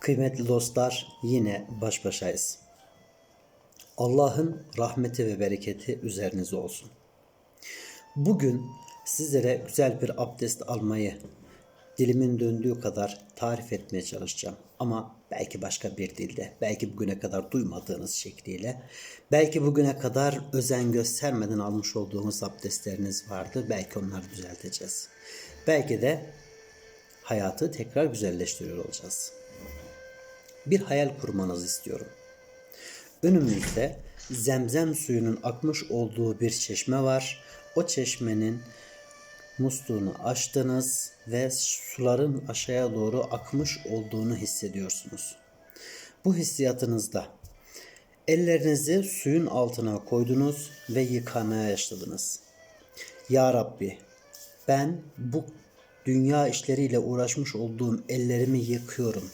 Kıymetli dostlar yine baş başayız. Allah'ın rahmeti ve bereketi üzerinize olsun. Bugün sizlere güzel bir abdest almayı dilimin döndüğü kadar tarif etmeye çalışacağım. Ama belki başka bir dilde, belki bugüne kadar duymadığınız şekliyle, belki bugüne kadar özen göstermeden almış olduğunuz abdestleriniz vardı. Belki onları düzelteceğiz. Belki de hayatı tekrar güzelleştiriyor olacağız bir hayal kurmanızı istiyorum. Önümüzde zemzem suyunun akmış olduğu bir çeşme var. O çeşmenin musluğunu açtınız ve suların aşağıya doğru akmış olduğunu hissediyorsunuz. Bu hissiyatınızda ellerinizi suyun altına koydunuz ve yıkamaya başladınız. Ya Rabbi ben bu dünya işleriyle uğraşmış olduğum ellerimi yıkıyorum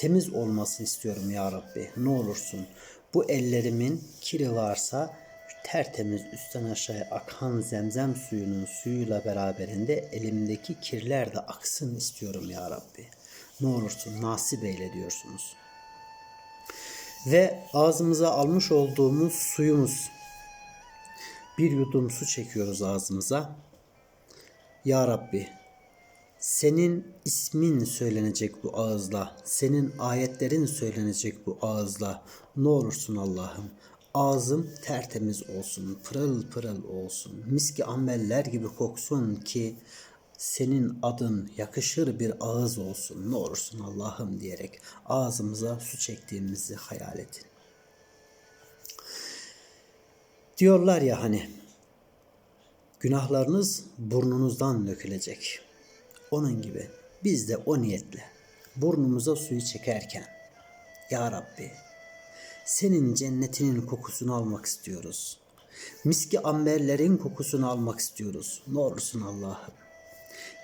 temiz olmasını istiyorum ya Rabbi. Ne olursun bu ellerimin kiri varsa tertemiz üstten aşağıya akan zemzem suyunun suyuyla beraberinde elimdeki kirler de aksın istiyorum ya Rabbi. Ne olursun nasip eyle diyorsunuz. Ve ağzımıza almış olduğumuz suyumuz bir yudum su çekiyoruz ağzımıza. Ya Rabbi senin ismin söylenecek bu ağızla, senin ayetlerin söylenecek bu ağızla. Ne olursun Allah'ım, ağzım tertemiz olsun, pırıl pırıl olsun, miski ameller gibi koksun ki senin adın yakışır bir ağız olsun. Ne olursun Allah'ım diyerek ağzımıza su çektiğimizi hayal edin. Diyorlar ya hani günahlarınız burnunuzdan dökülecek.'' Onun gibi biz de o niyetle burnumuza suyu çekerken Ya Rabbi senin cennetinin kokusunu almak istiyoruz. Miski amberlerin kokusunu almak istiyoruz. Ne olursun Allah'ım.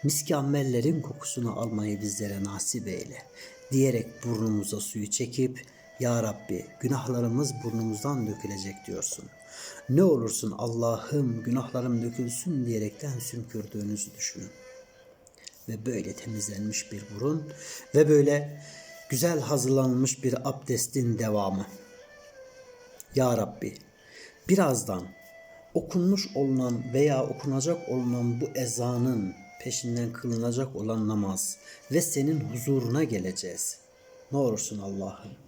Miski amberlerin kokusunu almayı bizlere nasip eyle. Diyerek burnumuza suyu çekip Ya Rabbi günahlarımız burnumuzdan dökülecek diyorsun. Ne olursun Allah'ım günahlarım dökülsün diyerekten sümkürdüğünüzü düşünün ve böyle temizlenmiş bir burun ve böyle güzel hazırlanmış bir abdestin devamı. Ya Rabbi birazdan okunmuş olunan veya okunacak olunan bu ezanın peşinden kılınacak olan namaz ve senin huzuruna geleceğiz. Ne olursun Allah'ım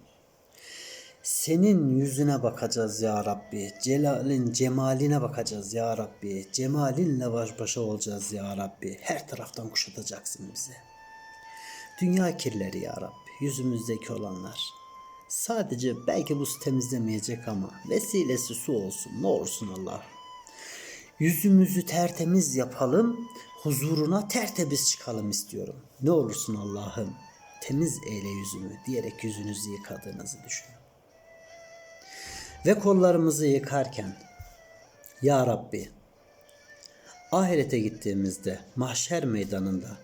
senin yüzüne bakacağız ya Rabbi. Celalin cemaline bakacağız ya Rabbi. Cemalinle baş başa olacağız ya Rabbi. Her taraftan kuşatacaksın bizi. Dünya kirleri ya Rabbi. Yüzümüzdeki olanlar. Sadece belki bu temizlemeyecek ama vesilesi su olsun. Ne olursun Allah. Yüzümüzü tertemiz yapalım. Huzuruna tertemiz çıkalım istiyorum. Ne olursun Allah'ım. Temiz eyle yüzümü diyerek yüzünüzü yıkadığınızı düşünün ve kollarımızı yıkarken Ya Rabbi ahirete gittiğimizde mahşer meydanında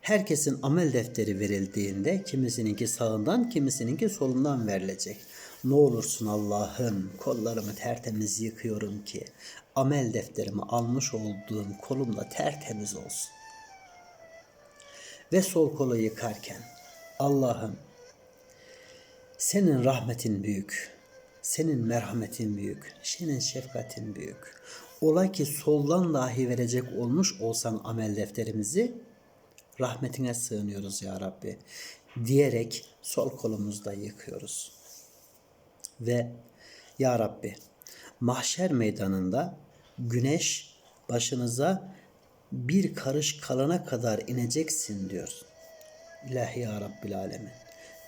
herkesin amel defteri verildiğinde kimisininki sağından kimisininki solundan verilecek. Ne olursun Allah'ım kollarımı tertemiz yıkıyorum ki amel defterimi almış olduğum kolumla tertemiz olsun. Ve sol kolu yıkarken Allah'ım senin rahmetin büyük. Senin merhametin büyük, senin şefkatin büyük. Ola ki soldan dahi verecek olmuş olsan amel defterimizi rahmetine sığınıyoruz ya Rabbi diyerek sol kolumuzda yıkıyoruz. Ve ya Rabbi mahşer meydanında güneş başınıza bir karış kalana kadar ineceksin diyor. İlahi ya Rabbil Alemin.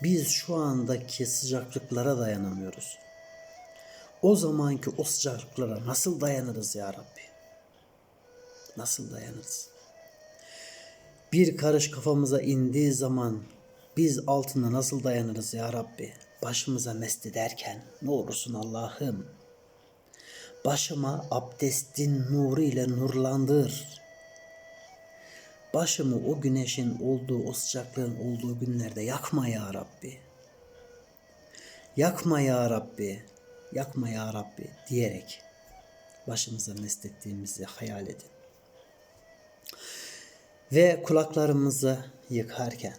Biz şu andaki sıcaklıklara dayanamıyoruz. O zamanki o sıcaklıklara nasıl dayanırız ya Rabbi? Nasıl dayanırız? Bir karış kafamıza indiği zaman biz altında nasıl dayanırız ya Rabbi? Başımıza mest ederken ne olursun Allah'ım. Başıma abdestin nuru ile nurlandır. Başımı o güneşin olduğu, o sıcaklığın olduğu günlerde yakma ya Rabbi. Yakma ya Rabbi yakma ya Rabbi diyerek başımıza meslettiğimizi hayal edin. Ve kulaklarımızı yıkarken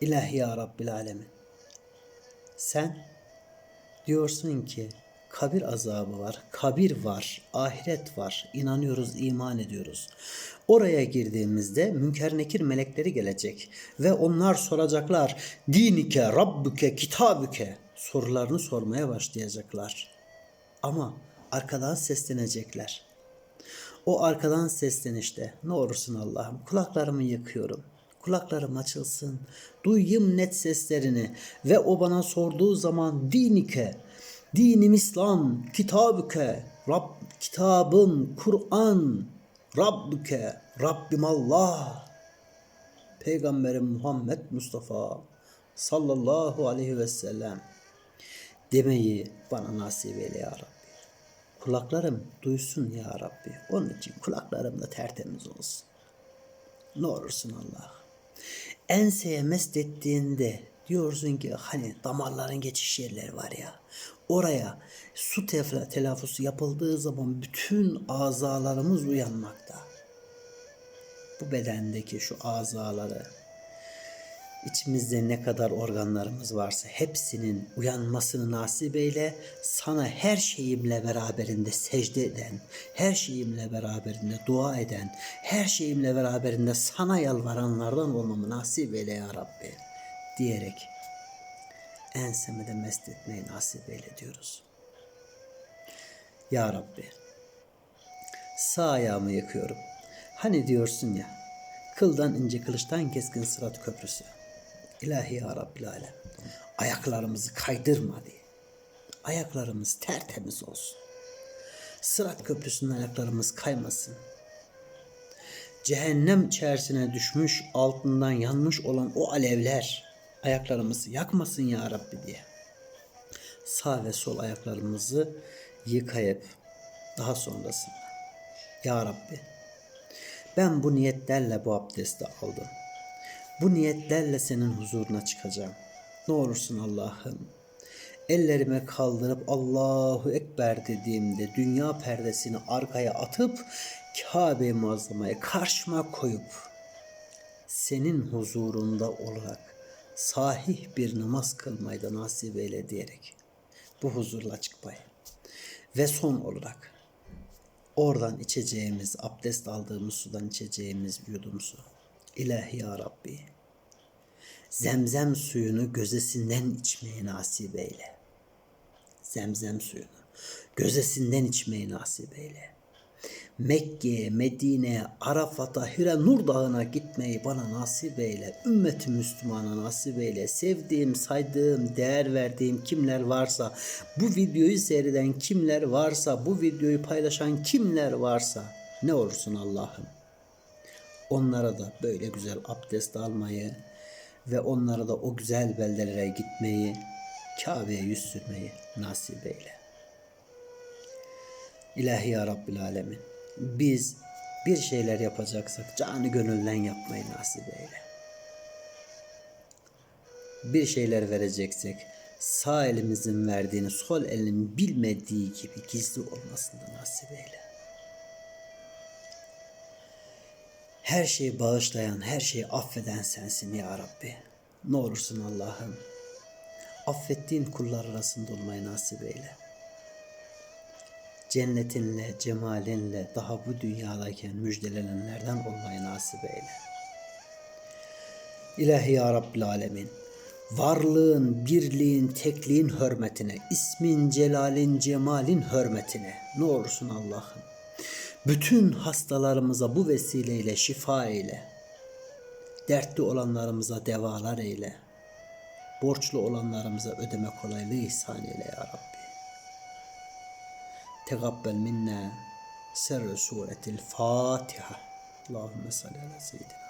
İlahi ya Rabbil Alemin. Sen diyorsun ki kabir azabı var, kabir var, ahiret var. İnanıyoruz, iman ediyoruz. Oraya girdiğimizde münker nekir melekleri gelecek ve onlar soracaklar. Dinike, Rabbuke, kitabüke sorularını sormaya başlayacaklar. Ama arkadan seslenecekler. O arkadan seslenişte ne olursun Allah'ım kulaklarımı yıkıyorum. Kulaklarım açılsın. Duyayım net seslerini ve o bana sorduğu zaman dinike, dinim İslam, kitabüke, Rab, kitabım, Kur'an, Rabbüke, Rabbim Allah. Peygamberim Muhammed Mustafa sallallahu aleyhi ve sellem demeyi bana nasip eyle ya Rabbi. Kulaklarım duysun ya Rabbi. Onun için kulaklarım da tertemiz olsun. Ne olursun Allah. Enseye mest ettiğinde diyorsun ki hani damarların geçiş yerleri var ya. Oraya su tef- telaffuzu yapıldığı zaman bütün azalarımız uyanmakta. Bu bedendeki şu azaları İçimizde ne kadar organlarımız varsa hepsinin uyanmasını nasip eyle. Sana her şeyimle beraberinde secde eden, her şeyimle beraberinde dua eden, her şeyimle beraberinde sana yalvaranlardan olmamı nasip eyle ya Rabbi diyerek ensemi de mest etmeyi nasip eyle diyoruz. Ya Rabbi sağ ayağımı yakıyorum. Hani diyorsun ya kıldan ince kılıçtan keskin sırat köprüsü. İlahi ya Rabbil Alem. Ayaklarımızı kaydırma diye. Ayaklarımız tertemiz olsun. Sırat köprüsünden ayaklarımız kaymasın. Cehennem içerisine düşmüş, altından yanmış olan o alevler ayaklarımızı yakmasın ya Rabbi diye. Sağ ve sol ayaklarımızı yıkayıp daha sonrasında Ya Rabbi ben bu niyetlerle bu abdesti aldım. Bu niyetlerle senin huzuruna çıkacağım. Ne olursun Allah'ım. Ellerime kaldırıp Allahu Ekber dediğimde dünya perdesini arkaya atıp Kabe-i Muazzama'yı karşıma koyup senin huzurunda olarak sahih bir namaz kılmayı da nasip eyle diyerek bu huzurla çıkmayı. Ve son olarak oradan içeceğimiz, abdest aldığımız sudan içeceğimiz yudum su. İlahi ya Rabbi. Zemzem suyunu gözesinden içmeyi nasip eyle. Zemzem suyunu gözesinden içmeyi nasip eyle. Mekke'ye, Medine'ye, Arafat'a, Hire Nur Dağı'na gitmeyi bana nasip eyle. Ümmeti Müslümana nasip eyle. Sevdiğim, saydığım, değer verdiğim kimler varsa, bu videoyu seyreden kimler varsa, bu videoyu paylaşan kimler varsa ne olursun Allah'ım. Onlara da böyle güzel abdest almayı ve onlara da o güzel beldelere gitmeyi, Kabe'ye yüz sürmeyi nasip eyle. İlahi ya Rabbil Alemin. Biz bir şeyler yapacaksak canı gönülden yapmayı nasip eyle. Bir şeyler vereceksek sağ elimizin verdiğini sol elin bilmediği gibi gizli olmasını nasip eyle. Her şeyi bağışlayan, her şeyi affeden sensin ya Rabbi. Ne olursun Allah'ım. Affettiğin kullar arasında olmayı nasip eyle. Cennetinle, cemalinle daha bu dünyadayken müjdelenenlerden olmayı nasip eyle. İlahi ya Rabbil Alemin. Varlığın, birliğin, tekliğin hürmetine, ismin, celalin, cemalin hürmetine ne olursun Allah'ım. Bütün hastalarımıza bu vesileyle şifa eyle. Dertli olanlarımıza devalar eyle. Borçlu olanlarımıza ödeme kolaylığı ihsan eyle ya Rabbi. Tegabbel minna serre suretil Fatiha. Allahümme salli ala seyyidina.